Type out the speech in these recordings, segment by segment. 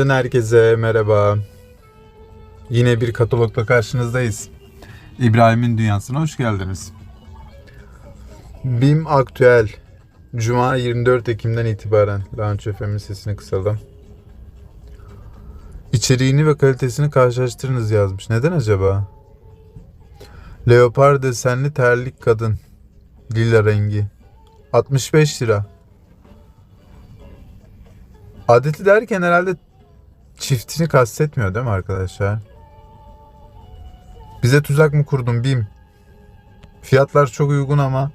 Günaydın herkese, merhaba. Yine bir katalogla karşınızdayız. İbrahim'in dünyasına hoş geldiniz. BİM Aktüel Cuma 24 Ekim'den itibaren Launch FM'in sesini kısalım. İçeriğini ve kalitesini karşılaştırınız yazmış. Neden acaba? Leopar desenli terlik kadın. Lila rengi. 65 lira. Adeti derken herhalde çiftini kastetmiyor değil mi arkadaşlar? Bize tuzak mı kurdun BİM? Fiyatlar çok uygun ama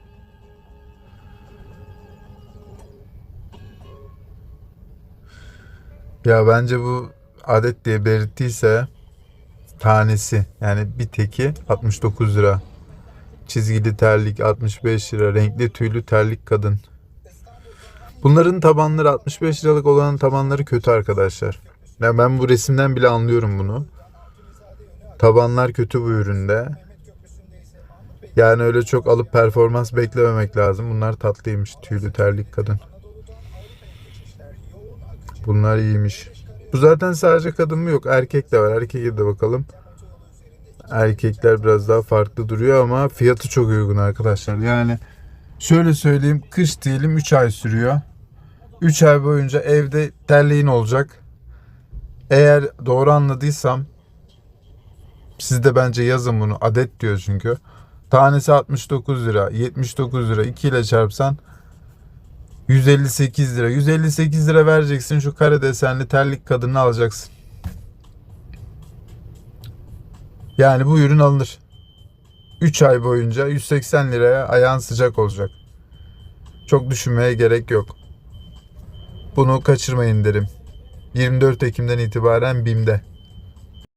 Ya bence bu adet diye belirttiyse tanesi yani bir teki 69 lira. Çizgili terlik 65 lira. Renkli tüylü terlik kadın. Bunların tabanları 65 liralık olanın tabanları kötü arkadaşlar. Ya ben bu resimden bile anlıyorum bunu. Tabanlar kötü bu üründe. Yani öyle çok alıp performans beklememek lazım. Bunlar tatlıymış. Tüylü terlik kadın. Bunlar iyiymiş. Bu zaten sadece kadın mı yok. Erkek de var. Erkeğe de bakalım. Erkekler biraz daha farklı duruyor ama fiyatı çok uygun arkadaşlar. Yani şöyle söyleyeyim. Kış diyelim 3 ay sürüyor. 3 ay boyunca evde terliğin olacak. Eğer doğru anladıysam siz de bence yazın bunu. Adet diyor çünkü. Tanesi 69 lira. 79 lira. 2 ile çarpsan 158 lira. 158 lira vereceksin şu kare desenli terlik kadını alacaksın. Yani bu ürün alınır. 3 ay boyunca 180 liraya ayağın sıcak olacak. Çok düşünmeye gerek yok. Bunu kaçırmayın derim. 24 Ekim'den itibaren BİM'de.